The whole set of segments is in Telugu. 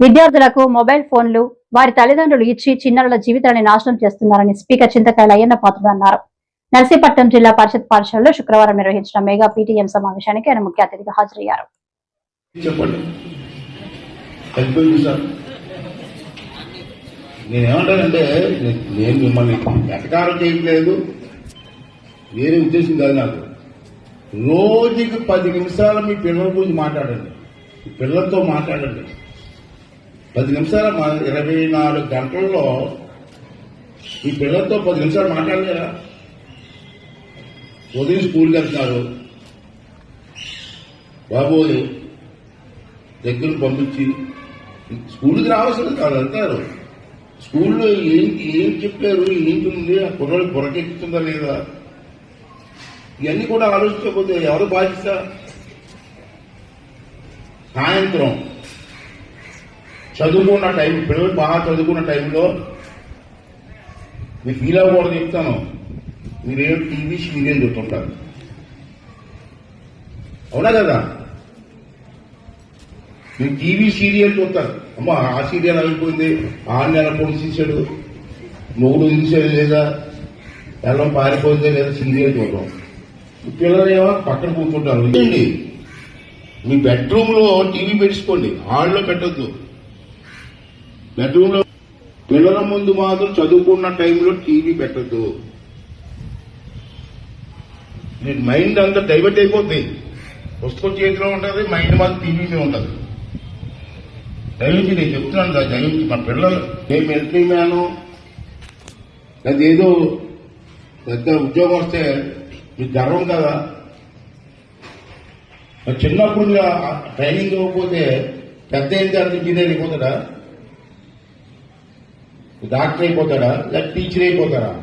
విద్యార్థులకు మొబైల్ ఫోన్లు వారి తల్లిదండ్రులు ఇచ్చి చిన్నారుల జీవితాన్ని నాశనం చేస్తున్నారని స్పీకర్ చింతకాయల అయ్యన్న పాత్రుడు అన్నారు. నర్సీపట్నం జిల్లా పరిషత్ పాఠశాలలో శుక్రవారం నిర్వహించిన మెగా పీటీఎం సమావేశానికి ఆయన ముఖ్య అతిథిగా హాజరయ్యారు. నేనేమంటానంటే నేను మిమ్మల్ని ఎటకారం చేయట్లేదు. వేరే ఉద్దేశం కాదు నాకు. రోజుకి పది నిమిషాలు మీ పిల్లల గురించి మాట్లాడండి. పిల్లలతో మాట్లాడండి. పది నిమిషాలు మా ఇరవై నాలుగు గంటల్లో ఈ పిల్లలతో పది నిమిషాలు మాట్లాడలేరా? ఉదయం స్కూల్కి వెళ్తున్నారు. బాబోయ్ దగ్గర పంపించి స్కూల్కి రావాల్సింది కాదు వెళ్తారు స్కూల్లో ఏంటి ఏం చెప్పారు ఏంటి ఉంది ఆ కుర్రాడు పొరకెక్కుతుందా లేదా? ఇవన్నీ కూడా ఆలోచించకపోతే ఎవరు బాధ్యత? సాయంత్రం చదువుకున్న టైం పిల్లలు బాగా చదువుకున్న టైంలో మీరు ఫీల్ అవ్వకూడదు చెప్తాను. మీరేం టీవీ సీరియల్ చూస్తుంటారు? అవునా కదా? మీరు టీవీ సీరియల్ చూస్తారు. అమ్మ ఆ సీరియల్ అయిపోయింది. ఆ నెల పొడిచేసాడు మొగుడు తీసాడు లేదా? ఎల్లం పారిపోయిందే లేదా? సీరియల్ చూడటం పిల్లలు ఏమో పక్కన కూర్చుంటారు. మీ బెడ్రూమ్లో టీవీ పెట్టుకోండి. హాల్లో పెట్టద్దు. బెడ్రూమ్ పిల్లల ముందు మాత్రం చదువుకున్న టైంలో టీవీ పెట్టద్దు. మీ మైండ్ అంతా డైవర్ట్ అయిపోతుంది పుస్తకం చేతిలో ఉంటుంది మైండ్ మాత్రం టీవీ మీద ఉంటుంది. దయచేసి నేను చెప్తున్నాను కదా దయచేసి మా పిల్లలు నేను మిలిటరీ మ్యాను అది ఏదో పెద్ద ఉద్యోగం వస్తే మీకు గర్వం కదా. మరి చిన్నప్పుడు ట్రైనింగ్ ఇవ్వకపోతే పెద్ద ఏం తర్వాత ఇంజనీర్ అయిపోతాడా? డాక్టర్ అయిపోతాడా? లేక టీచర్ అయిపోతారా?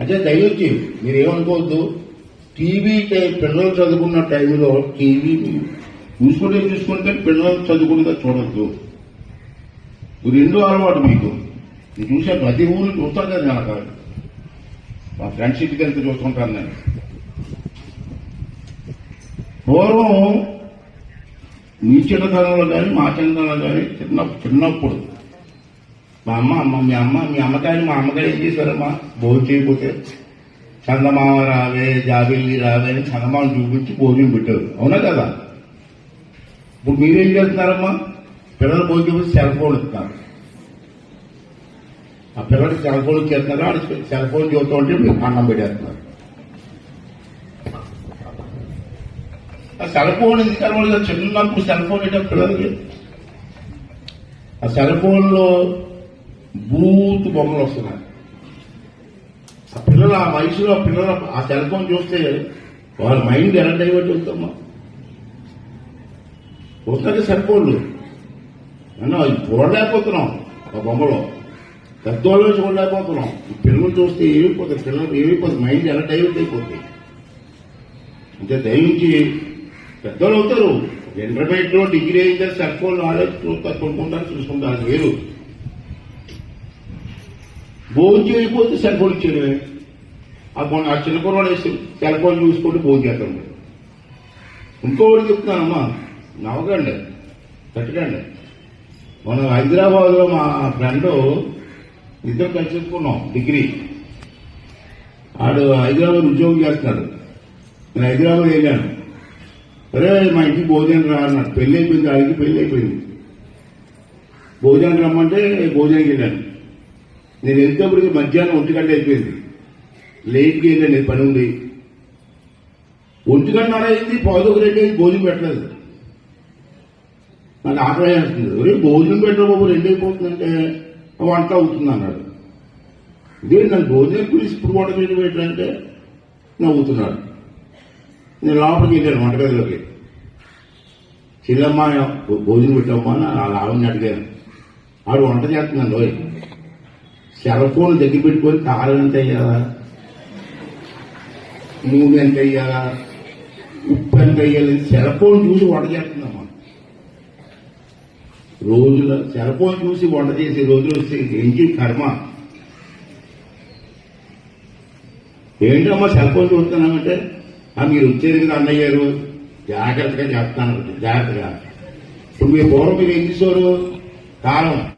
అంటే దయచేసి మీరు ఏమనుకోవద్దు టీవీ పిల్లలు చదువుకున్న టైంలో టీవీ చూసుకుంటే చూసుకుంటే పిల్లలు చదువుకుంటే చూడద్దు. రెండు అలవాటు మీకు? నేను చూసే ప్రతి ఊరు చూస్తాను కదా నేను మా ఫ్రెండ్స్ ఇంటికి వెళ్తే చూస్తుంటాను నేను. పూర్వం మీ చిన్నతనంలో కానీ మా చిన్నతనంలో కానీ చిన్న చిన్నప్పుడు మా అమ్మ అమ్మ మీ అమ్మ మీ అమ్మకాయని మా అమ్మగారు ఏం చేశారమ్మా భోజనం చేయకపోతే చందమామ రావే జాబిల్లి రావే అని చందమామ చూపించి భోజనం పెట్టారు. అవునా కదా? ఇప్పుడు మీరేం చేస్తున్నారమ్మా? పిల్లలు భోజనం సెల్ ఫోన్ ఇస్తున్నారు. ఆ పిల్లలకి సెల్ ఫోన్ ఇచ్చేస్తున్నారు? సెల్ ఫోన్ చూస్తూ ఉంటే మీరు అన్నం పెట్టేస్తున్నారు. ఆ సెల్ ఫోన్ ఎందుకు కనబడదు చిన్నప్పుడు సెల్ ఫోన్ ఏంటో పిల్లలకి. ఆ సెల్ ఫోన్లో బూత్ బొమ్మలు వస్తున్నాయి. ఆ పిల్లలు ఆ వయసులో ఆ పిల్లలు ఆ సెల్ ఫోన్ చూస్తే వాళ్ళ మైండ్ ఎలా డైవర్ట్ అవుతామా వస్తాయి సెల్ ఫోన్లు అన్నా చూడలేకపోతున్నాం ఆ బొమ్మలో. పెద్దవాళ్ళు చూడలేకపోతున్నాం. ఈ పిల్లలు చూస్తే ఏమైపోతుంది పిల్లలు ఏమైపోతుంది మైండ్ ఎలా డైవర్ట్ అయిపోతుంది అంటే దయించి పెద్దవాళ్ళు అవుతారు. ఇంటర్మీడియట్లో డిగ్రీ అయితే సెల్ ఫోన్ వాళ్ళే చూస్తారు కొనుక్కుంటారు చూసుకుంటారు. వేరు భోజనం చేయకపోతే సెల్ ఫోన్ ఇచ్చేయడమే. ఆ ఆ చిన్న కుర్రాడు వేసి సెల్ ఫోన్ చూసుకుంటూ భోజనం చేస్తాం ఇంకోటి చెప్తున్నానమ్మా నవ్వకండి పెట్టకండి మనం హైదరాబాద్లో మా ఫ్రెండ్ ఇద్దరు కలిసి చెప్పుకున్నాం డిగ్రీ. ఆడు హైదరాబాద్ ఉద్యోగం చేస్తున్నాడు. నేను హైదరాబాద్ వెళ్ళాను. అరే మా ఇంటికి భోజనం రా అన్నాడు. పెళ్ళి అయిపోయింది ఆడికి పెళ్ళి అయిపోయింది. భోజనం రమ్మంటే భోజనానికి వెళ్ళాను. నేను వెళ్తేప్పటికి మధ్యాహ్నం ఒంటి గంట అయిపోయింది. లేట్గా ఏంటంటే నేను పని ఉంది. ఒంటి గంట అయింది పావుదొక రెండు అయింది భోజనం పెట్టలేదు. నాకు ఆకలి వేస్తుంది. భోజనం పెట్టడం బాబు రెండు అయిపోతుందంటే వంట అవుతుంది అన్నాడు. ఇదే నన్ను భోజనం గురించి ఇప్పుడు వంట చేయడం ఏంటంటే నవ్వుతున్నాడు. నేను లోపలికి వెళ్ళాను వంటగదిలోకి. చిల్లమ్మ భోజనం పెట్టమ్మా నా ఆ ఆవిడని అడిగాను ఆడు వంట చేస్తున్నాను రోయ్ సెల్ ఫోన్ దగ్గర పెట్టుకొని కారం ఎంత అయ్యాలా నూనె ఎంత అయ్యాలా ఉప్పు ఎంత అయ్యాలి సెల్ ఫోన్ చూసి వంట చేస్తుందమ్మా రోజుల సెల్ ఫోన్ చూసి వంట చేసే రోజులు వస్తే ఏంటి కర్మ? ఏంటమ్మా సెల్ ఫోన్ చూస్తున్నామంటే మీరు వచ్చారు కదా అన్నయ్య గారు. జాగ్రత్తగా చేస్తాను. జాగ్రత్తగా. ఇప్పుడు మీరు పూర్వం మీరు ఏం చేసేవారు కాలం